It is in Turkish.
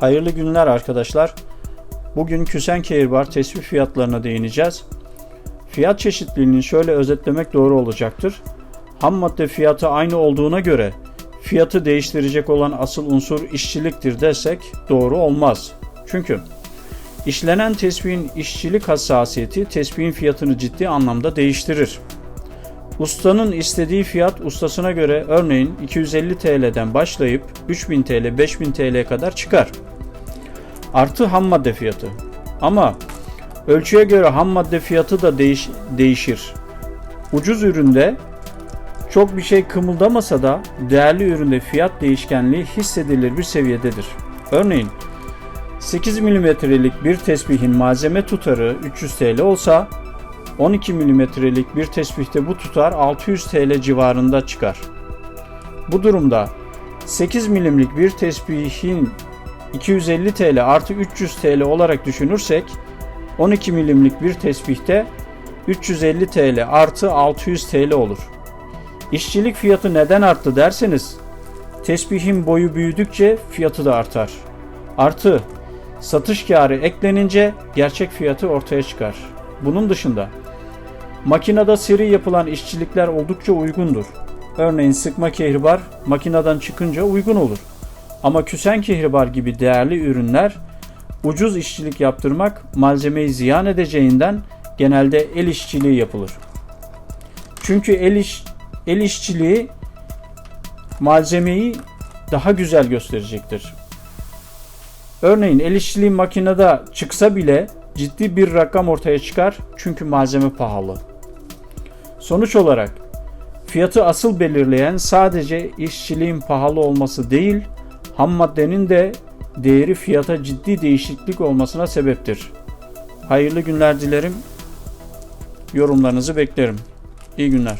Hayırlı günler arkadaşlar. Bugün Küsen Kehirbar tespih fiyatlarına değineceğiz. Fiyat çeşitliliğini şöyle özetlemek doğru olacaktır. Ham madde fiyatı aynı olduğuna göre fiyatı değiştirecek olan asıl unsur işçiliktir desek doğru olmaz. Çünkü işlenen tespihin işçilik hassasiyeti tespihin fiyatını ciddi anlamda değiştirir. Ustanın istediği fiyat ustasına göre örneğin 250 TL'den başlayıp 3000 TL, 5000 TL'ye kadar çıkar. Artı ham madde fiyatı. Ama ölçüye göre ham madde fiyatı da değiş- değişir. Ucuz üründe çok bir şey kımıldamasa da değerli üründe fiyat değişkenliği hissedilir bir seviyededir. Örneğin 8 milimetrelik bir tesbihin malzeme tutarı 300 TL olsa 12 milimetrelik bir tesbihte bu tutar 600 TL civarında çıkar. Bu durumda 8 milimlik bir tesbihin 250 TL artı 300 TL olarak düşünürsek 12 milimlik bir tesbihte 350 TL artı 600 TL olur. İşçilik fiyatı neden arttı derseniz tesbihin boyu büyüdükçe fiyatı da artar. Artı satış karı eklenince gerçek fiyatı ortaya çıkar. Bunun dışında makinede seri yapılan işçilikler oldukça uygundur. Örneğin sıkma kehribar makineden çıkınca uygun olur. Ama küsen kehribar gibi değerli ürünler ucuz işçilik yaptırmak malzemeyi ziyan edeceğinden genelde el işçiliği yapılır. Çünkü el, iş, el işçiliği malzemeyi daha güzel gösterecektir. Örneğin el işçiliği makinede çıksa bile ciddi bir rakam ortaya çıkar çünkü malzeme pahalı. Sonuç olarak fiyatı asıl belirleyen sadece işçiliğin pahalı olması değil, ham maddenin de değeri fiyata ciddi değişiklik olmasına sebeptir. Hayırlı günler dilerim. Yorumlarınızı beklerim. İyi günler.